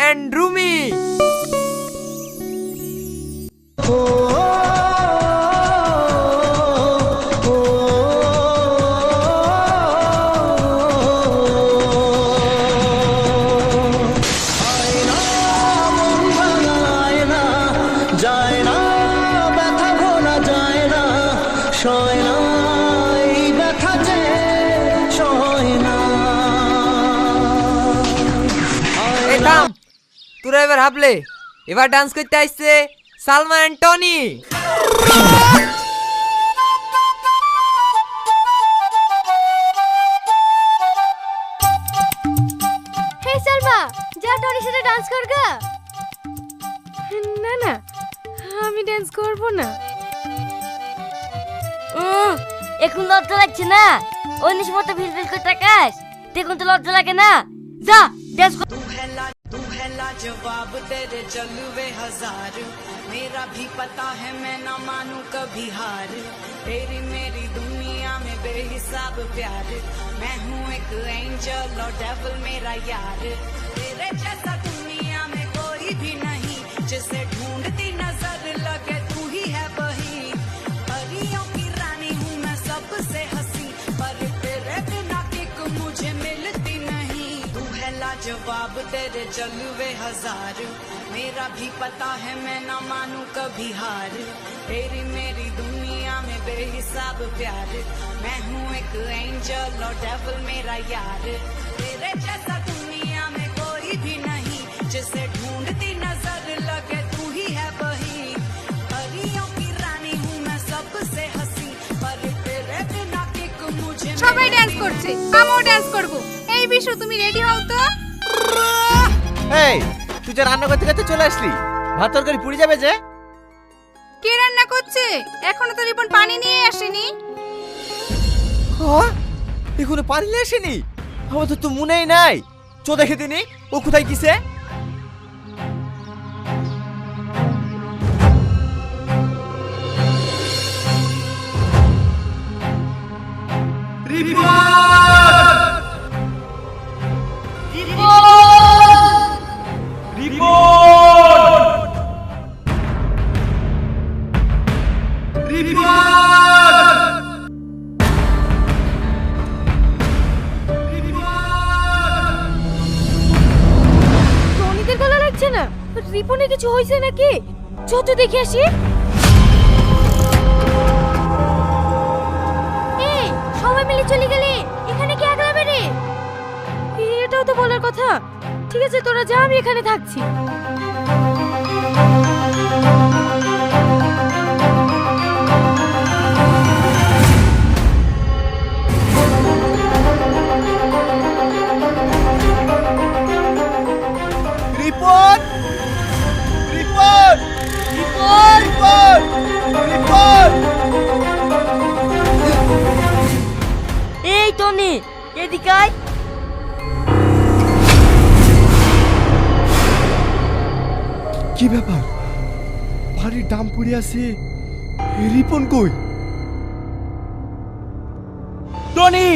And Rumi যায় তোরা এবার হাবলে এবার ডান্স করতে আসছে Salma and Tony. Hey Salma, যা টনির সাথে ডান্স করগা না না, আমি ডান্স করব না। এখন লজ্জা লাগছে না? অন্য সময় তো ভিল ভিল করে তাকাস। দেখুন তো লজ্জা লাগে না। যা ড্যান্স কর। लाजवाब तेरे जलवे हज़ार। मेरा भी पता है मैं ना मानू कभी हार। तेरी मेरी दुनिया में बेहिसाब प्यार। मैं हूँ एक एंजल और डेवल मेरा यार। तेरे जैसा दुनिया में कोई भी नहीं। है लाजवाब तेरे जलवे हजार मेरा भी पता है मैं ना मानू कभी हार तेरी मेरी दुनिया में बेहिसाब प्यार मैं हूँ एक एंजल और डेविल मेरा यार तेरे जैसा दुनिया में कोई भी नहीं जिसे ढूंढती नजर लगे तू ही है वही परियों की रानी हूँ मैं सबसे हंसी पर तेरे बिना किक मुझे সবাই ডান্স করছে আমিও ডান্স করব বিশু তুমি রেডি হও তো। এই তুই যে রান্না করতে করতে চলে আসলি ভাত তরকারি পুড়ে যাবে যে। কে রান্না করছে? এখনও তো রিপন পানি নিয়ে আসেনি। হ্যাঁ? এখনও পানি নিয়ে আসেনি? আমার তো তো মনেই নাই। চো দেখে দিনি ও কোথায় কিসে টনিদের রিপনের কিছু হয়েছে নাকি? যত দেখে আসি। এই, সবাই মিলে চলে গেলে। এখানে কি আগলাবে রে এটাও তো বলার কথা। ঠিক আছে, তোরা যা, আমি এখানে থাকছি। এদিকে আয় কি ব্যাপার? বাড়ির দাম পড়ে আছে। রিপন কই? টনি!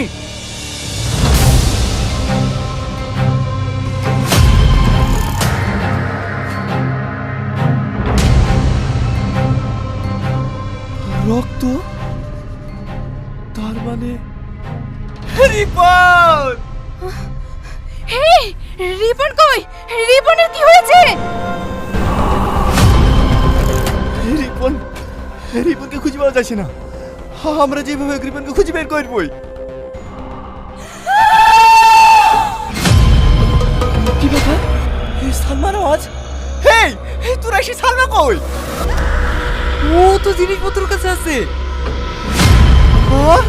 রক্ত? তার মানে রিপন! হে রিপন কই? রিপনের কি হয়েছে? রিপন রিপনকে খুঁজে পাওয়া যাচ্ছে না। আমরা যেভাবে রিপনকে খুঁজে বের করবই। কি ব্যাপার? এই সালমান আওয়াজ হেই এই তোরা এসে সালমা কই? ও তো জিনিসপত্র কাছে আছে। হ্যাঁ?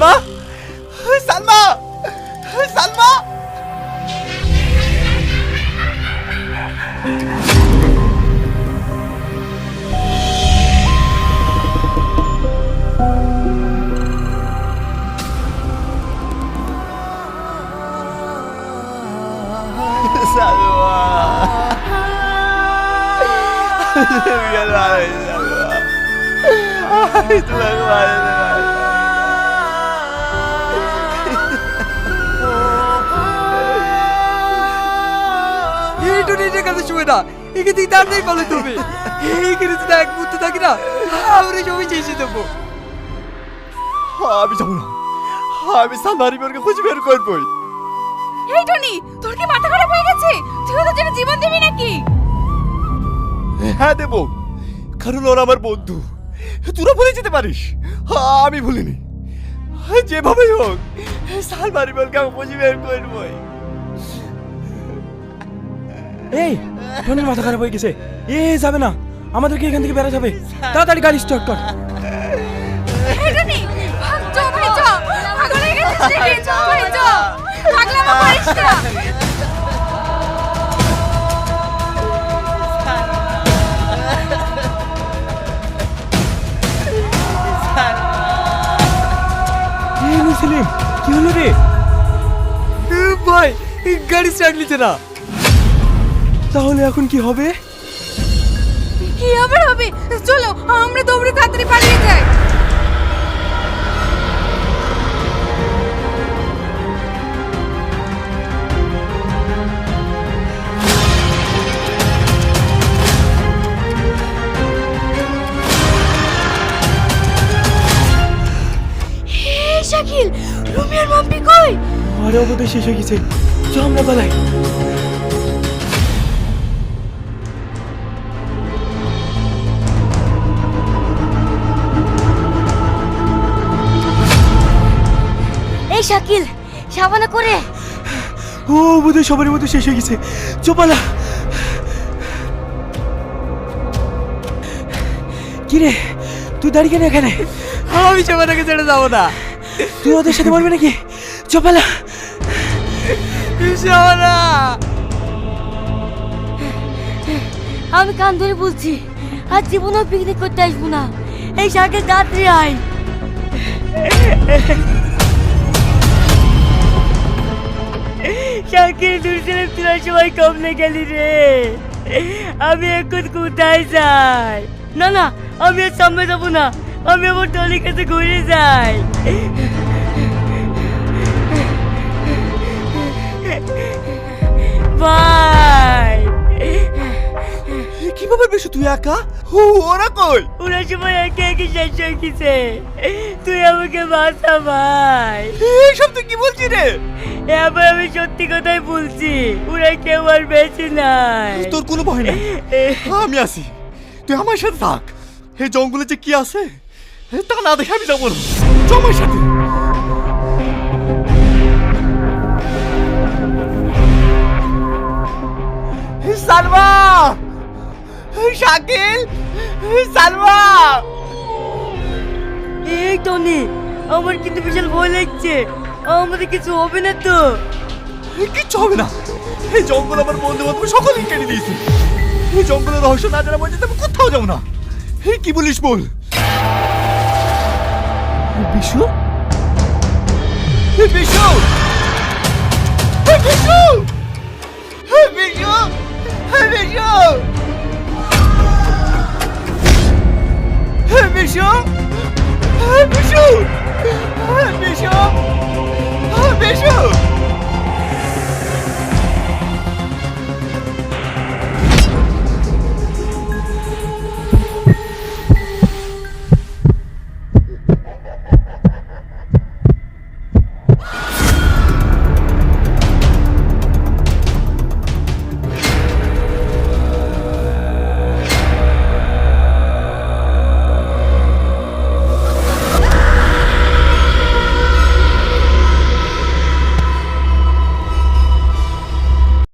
Salma Salma Salma Salma Mira la Ay, tú la Tony এটা কাছে শুয়ে না একে তুই তাড়াতাড়ি পালো তুমি। এইখানে যদি এক মুহূর্ত থাকি না আমরা সবাই দেবো। আমি যাব না। আমি খুঁজে বের করবোই। এই টনি তোর কি মাথা খারাপ হয়ে গেছে? তুই ওদের জন্য জীবন দিবি নাকি? হ্যাঁ দেবো। কারণ ওরা আমার বন্ধু। তোরা ভুলে যেতে পারিস। আমি ভুলিনি। যেভাবেই হোক সালমারি বোনকে আমি খুঁজে বের করবোই। এই টনির মাথা খারাপ হয়ে গেছে। এ যাবে না। আমাদেরকে এখান থেকে বেরোতে হবে। তাড়াতাড়ি গাড়ি স্টার্ট কর। মুসলিম কি হলো রে? ভাই গাড়ি স্টার্ট নিতে না। তাহলে এখন কি হবে? কি আবার হবে? চলো আমরা দৌড়ে তাড়াতাড়ি পালিয়ে যাই। শাকিল রুমিয়ার মাম্পি কই? আরে অবধি শেষ হয়ে গেছে। চ আমরা পালাই। শাকিল সাবানা করে। ও বোধহয় সবার মধ্যে শেষ হয়ে গেছে। চোপালা। কিরে তুই দাঁড়িয়ে কেন এখানে? আমি সবাইকে ছেড়ে যাব না। তুই ওদের সাথে বলবি নাকি? চোপালা। সবানা। আমি কান ধরে বলছি আর জীবনেও পিকনিক করতে আসব না। এই শাকের তাড়াতাড়ি আয়। শাকের দূর ছেলে তোরা সবাই কমলে গেলি রে। আমি এখন কোথায় যাই? না না, আমি আর সামনে যাব না। আমি আমার কাছে ঘুরে যাই। তুই একা? ও, ওরা কই? ওরা সবাই একে একে শেষ হয়ে গেছে। তুই আমাকে বাঁচা ভাই। এইসব তুই কি বলছিস রে? এবার আমি সত্যি কথাই বলছি। ওরা কেউ আর বেঁচে নাই। তোর কোনো ভয় নেই? আমি আছি। তুই আমার সাথে থাক। এই জঙ্গলে যে কি আছে? তা না দেখে আমি যাব আমার সাথে। সালমা! শাকিল সালমা। এই টনি আমার কিন্তু বিশাল ভয় লাগছে। আমাদের কিছু হবে না তো। কিচ্ছু হবে না। এই জঙ্গল আমার বন্ধু বান্ধব সকলেই কেটে দিয়েছে। এই জঙ্গলের রহস্য না জানা পর্যন্ত আমি কোথাও যাব না। এই কি বলিস বল? বিশু? বিশু? বিশু? বিশু? বিশু? বিশু বিশু